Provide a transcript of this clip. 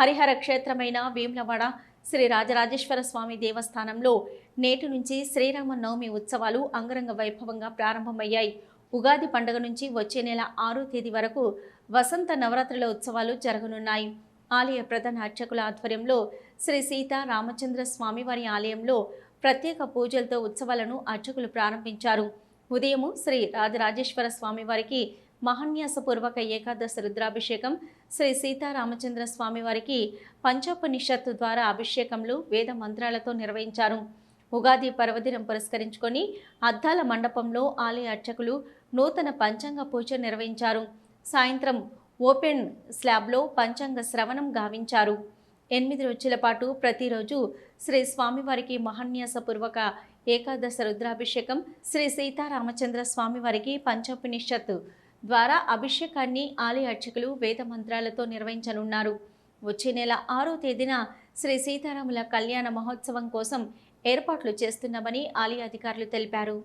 హరిహర క్షేత్రమైన వేములవాడ శ్రీ రాజరాజేశ్వర స్వామి దేవస్థానంలో నేటి నుంచి శ్రీరామ నవమి ఉత్సవాలు అంగరంగ వైభవంగా ప్రారంభమయ్యాయి. ఉగాది పండుగ నుంచి వచ్చే నెల ఆరో తేదీ వరకు వసంత నవరాత్రుల ఉత్సవాలు జరగనున్నాయి. ఆలయ ప్రధాన అర్చకుల ఆధ్వర్యంలో శ్రీ సీతా రామచంద్ర స్వామివారి ఆలయంలో ప్రత్యేక పూజలతో ఉత్సవాలను అర్చకులు ప్రారంభించారు. ఉదయము శ్రీ రాజరాజేశ్వర స్వామివారికి మహాన్యాసపూర్వక ఏకాదశ రుద్రాభిషేకం శ్రీ సీతారామచంద్ర స్వామివారికి పంచోపనిషత్తు ద్వారా అభిషేకములు వేద మంత్రాలతో నిర్వహించారు. ఉగాది పర్వదినం పురస్కరించుకొని అద్దాల మండపంలో ఆలయ అర్చకులు నూతన పంచాంగ పూజ నిర్వహించారు. సాయంత్రం ఓపెన్ స్లాబ్లో పంచాంగ శ్రవణం గావించారు. ఎనిమిది రోజుల పాటు ప్రతిరోజు శ్రీ స్వామివారికి మహాన్యాసపూర్వక ఏకాదశ రుద్రాభిషేకం శ్రీ సీతారామచంద్ర స్వామివారికి పంచోపనిషత్తు ద్వారా అభిషేకాన్ని ఆలయ అర్చకులు వేద మంత్రాలతో నిర్వహించనున్నారు. వచ్చే నెల ఆరో తేదీన శ్రీ సీతారాముల కళ్యాణ మహోత్సవం కోసం ఏర్పాట్లు చేస్తున్నామని ఆలయ అధికారులు తెలిపారు.